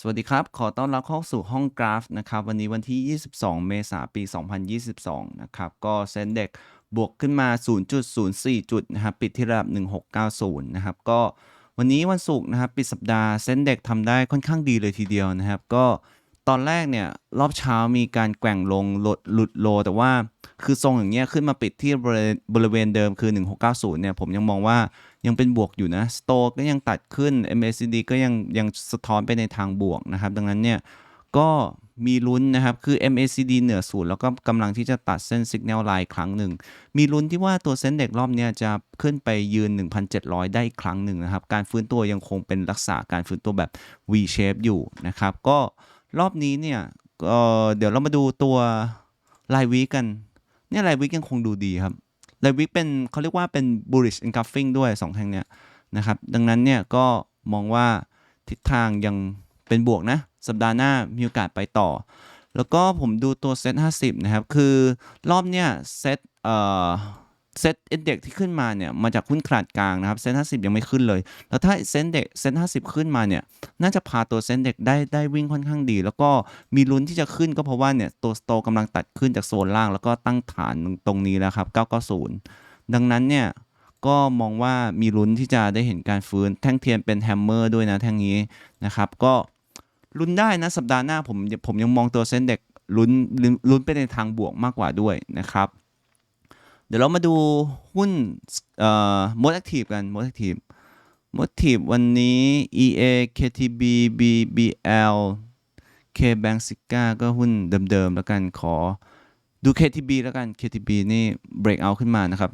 สวัสดีครับ ขอต้อนรับเข้าสู่ห้องกราฟนะครับ วันนี้วันที่ 22 เมษายน ปี 2022 นะครับ ก็เซ็นเด็กบวกขึ้นมา 0.04 จุดนะครับ ปิดที่ระดับ 1690 นะครับ ก็วันนี้วันศุกร์นะครับ ปิดสัปดาห์เซ็นเด็กทำได้ค่อนข้างดีเลยทีเดียวนะครับ ก็ ตอนแรกเนี่ยรอบเช้ามีการแกว่งลงหลุดหลุดโล แต่ว่าคือทรงอย่างเงี้ยขึ้นมาปิดที่บริเวณเดิมคือ 1690 เนี่ยผมยังมองว่ายังเป็นบวกอยู่นะสโตก็ยังตัดขึ้น MACD ก็ยังยังสะท้อนไปในทางบวกนะครับ ดังนั้นเนี่ยก็มีลุ้นนะครับ คือ MACD เหนือศูนย์แล้วก็กำลังที่จะตัดเส้น Signal Line ครั้งหนึ่ง มีลุ้นที่ว่าตัวเส้นเด็กรอบเนี้ยจะขึ้นไปยืน 1,700 ได้อีกครั้งหนึ่งนะครับ การฟื้นตัวยังคงเป็นรักษาการฟื้นตัวแบบ V shape อยู่นะครับ ก็ รอบนี้เนี่ยเดี๋ยวเรามาดูตัวรายวีกัน เนี่ยรายวิกยังคงดูดีครับรายวิกเป็นเขาเรียกว่าเป็น bullish engulfing ด้วย 2แท่งเนี่ยนะครับ ดังนั้นเนี่ยก็มองว่าทิศทางยังเป็นบวกนะ สัปดาห์หน้ามีโอกาสไปต่อ แล้วก็ผมดูตัวเซ็ต50 นะครับ คือรอบเนี่ยเซ็ตเอ่อ เซ็ตเอ็นเด็กที่ขึ้นมาเนี่ยมาจากหุ้นขนาดกลางนะครับเซ็นต50ยังไม่ขึ้นเลย แล้วถ้าเซ็นเด็กเซ็น50ขึ้นมาเนี่ยน่าจะพาตัวเซ็นเด็กได้ได้วิ่งค่อนข้างดี แล้วก็มีลุ้นที่จะขึ้นก็เพราะว่าเนี่ยตัวสโตกำลังตัดขึ้นจากโซนล่าง แล้วก็ตั้งฐานตรงนี้แล้วครับ 990 ดังนั้นเนี่ยก็มองว่ามีลุ้นที่จะได้เห็นการฟื้นแท่งเทียนเป็นแฮมเมอร์ด้วยนะแท่งนี้นะครับก็ลุ้นได้นะสัปดาห์หน้าผมผมยังมองตัวเซ็นเด็กลุนลุ้นลุ้นไปในทางบวกมากกว่าด้วยนะครับ เดี๋ยวเรามาดูหุ้นเอ่อ most active กัน most active Motive วันนี้ EA KTB BBL K Bank s i c a ก็หุ้นเดิมๆแล้วกันขอดู KTB แล้วกัน KTB นี่ break out ขึ้นมานะครับ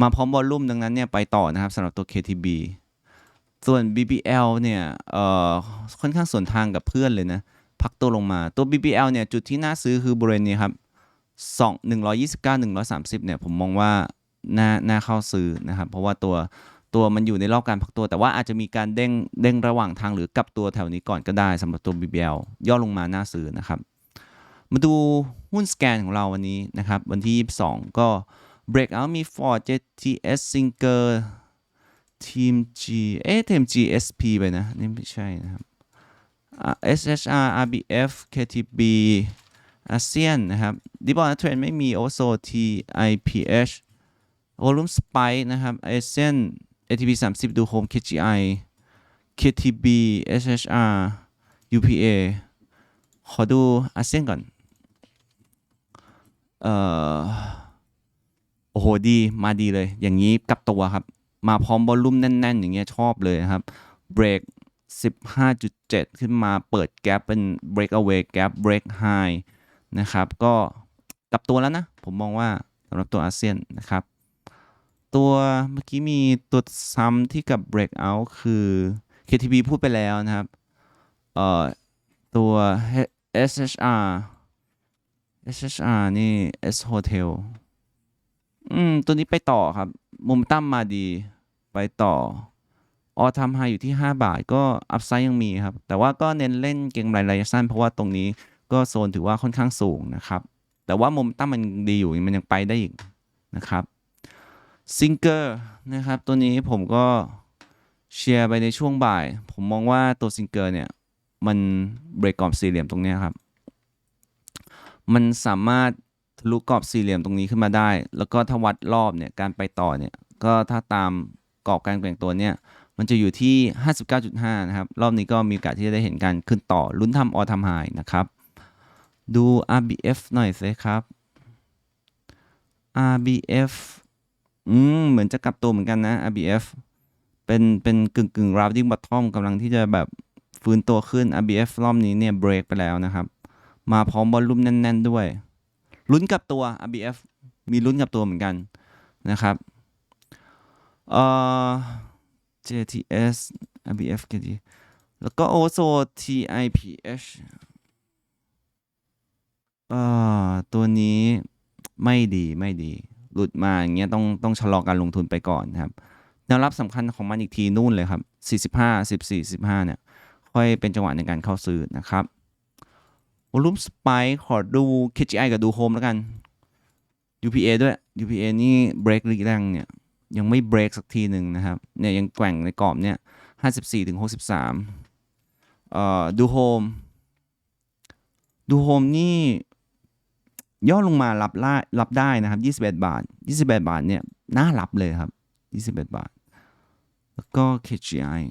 มาพร้อมวอลลุ่มดังนั้นเนี่ยไปต่อนะครับสำหรับตัว KTB ส่วน BBL เนี่ยเอ่อค่อนข้างส่วนทางกับเพื่อนเลยนะ พักตัวลงมาตัว BBL เนี่ยจุดที่น่าซื้อคือบริเวณนี้ครับ 2 129 130เนี่ยผมมองว่าน่าน่าเข้าซื้อนะครับ เพราะว่าตัวตัวมันอยู่ในรอบการพักตัว แต่ว่าอาจจะมีการเด้งเด้งระหว่างทางหรือกลับตัวแถวนี้ก่อนก็ได้สำหรับตัว BBL ย่อลงมาน่าซื้อนะครับ มาดูหุ้นสแกนของเราวันนี้นะครับ วันที่ 22 ก็ breakout มี Ford JTS Singer ทีม G เอ๊ะทีม GSP ไปนะ นี่ไม่ใช่นะครับอ่า SHR RBF KTB อาเซียนนะครับ ดิบอลเทรนไม่มี also TIPH Volume Spike นะครับ ASEAN ATP 30 ดู Home KGI KTB SHR UPA ขอดูอาเซียนก่อน เอ่อ โอ้โห ดี มาดีเลย อย่างนี้กลับตัวครับ มาพร้อมบอลลุ่มแน่น ๆ อย่างเงี้ยชอบเลยครับ เบรก 15.7 ขึ้นมาเปิดแก p เป็น breakaway gap break high นะครับ ก็ กลับตัวแล้วนะ ผมมองว่าสำหรับตัวอาเซียนนะครับ ตัวเมื่อกี้มีตัวซ้ำที่กับ breakout คือ KTB พูดไปแล้วนะครับเอ่อตัว SHR SHR นี่ S Hotel อืม ตัวนี้ไปต่อครับมุมตั้มมาดีไปต่อออทำไฮอยู่ที่ 5 บาทก็อัพไซด์ยังมีครับ แต่ว่าก็เน้นเล่นเก่งรายระยะสั้น เพราะว่าตรงนี้ก็โซนถือว่าค่อนข้างสูงนะครับ แต่ว่ามุมตั้มมันดีอยู่มันยังไปได้อีกนะครับซิงเกอร์นะครับ ตัวนี้ผมก็เชียร์ไปในช่วงบ่าย ผมมองว่าตัวซิงเกอร์เนี่ย มันเบรกกรอบสี่เหลี่ยมตรงนี้ครับ มันสามารถทะลุกรอบสี่เหลี่ยมตรงนี้ขึ้นมาได้ แล้วก็ถ้าวัดรอบเนี่ยการไปต่อเนี่ย ก็ถ้าตามกรอบการแกว่งตัวเนี่ยมันจะอยู่ที่ 59.5 นะครับ รอบนี้ก็มีโอกาสที่จะได้เห็นการขึ้นต่อลุ้นทำออทำไฮนะครับ ดู RBF หน่อยสิครับ RBF อืม เหมือนจะกลับตัวเหมือนกันนะ RBF เป็น เป็นกึ่งกึ่ง rounding bottom กำลังที่จะแบบฟื้นตัวขึ้น RBF รอบนี้เนี่ยเบรกไปแล้วนะครับ มาพร้อมบอลลุ่มแน่น ๆ ด้วย ลุ้นกับตัว RBF มีลุ้นกับตัวเหมือนกันนะครับ เอ่อ JTS RBF KT แล้วก็ also TIPH อตัวนี้ไม่ดีไม่ดี หลุดมาอย่างเงี้ยต้องต้องชะลอการลงทุนไปก่อนนะครับแนวรับสำคัญของมันอีกทีนู่นเลยครับ45 14 15เนี่ยค่อยเป็นจังหวะในการเข้าซื้อนะครับวอลุ่มสไปขอดู KGI กับดูโฮมแล้วกัน UPA ด้วย UPA นี่เบรกลีแรงเนี่ยยังไม่เบรกสักทีหนึ่งนะครับเนี่ยยังแกว่งในกรอบเนี่ย54ถึง63เอ่อดูโฮมดูโฮมนี่ ย่อลงมารับล่ารับได้นะครับ21 บาท 21 บาทเนี่ยน่ารับเลยครับ 21 บาท แล้วก็ KGI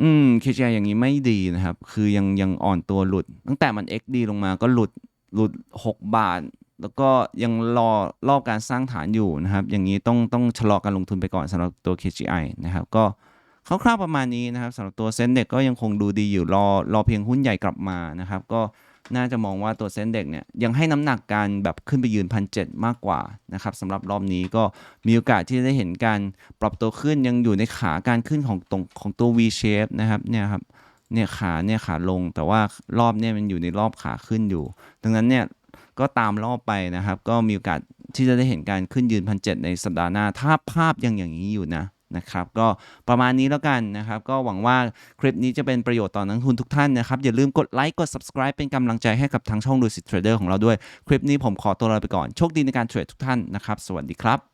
อืม KGI อย่างนี้ไม่ดีนะครับ คือยังยังอ่อนตัวหลุด ตั้งแต่มัน XD ลงมาก็หลุดหลุด 6 บาท แล้วก็ยังรอรอบการสร้างฐานอยู่นะครับ อย่างนี้ต้องต้องชะลอการลงทุนไปก่อนสำหรับตัว KGI นะครับ ก็คร่าวๆประมาณนี้นะครับสำหรับตัวเซ็นเด็กก็ยังคงดูดีอยู่รอรอเพียงหุ้นใหญ่กลับมานะครับ ก็ น่าจะมองว่าตัวเซ็นเด็กเนี่ยยังให้น้ำหนักการแบบขึ้นไปยืนพันเมากกว่านะครับสำหรับรอบนี้ก็มีโอกาสที่จะได้เห็นการปรับตัวขึ้นยังอยู่ในขาการขึ้นของตรงของตัว V shape นะครับเนี่ยครับเนี่ยขาเนี่ยขาลงแต่ว่ารอบเนี่ยมันอยู่ในรอบขาขึ้นอยู่ ดังนั้นเนี่ยก็ตามรอบไปนะครับ ก็มีโอกาสที่จะได้เห็นการขึ้นยืนพันเในสัปดาห์หน้า ถ้าภาพยังอย่างนี้อยู่นะ นะครับก็ประมาณนี้แล้วกันนะครับ ก็หวังว่าคลิปนี้จะเป็นประโยชน์ต่อนักลงทุนทุกท่านนะครับ อย่าลืมกดไลค์กด subscribe เป็นกำลังใจให้กับทางช่องดูสิเทรดเดอร์ของเราด้วย คลิปนี้ผมขอตัวลาไปก่อน โชคดีในการเทรดทุกท่านนะครับ สวัสดีครับ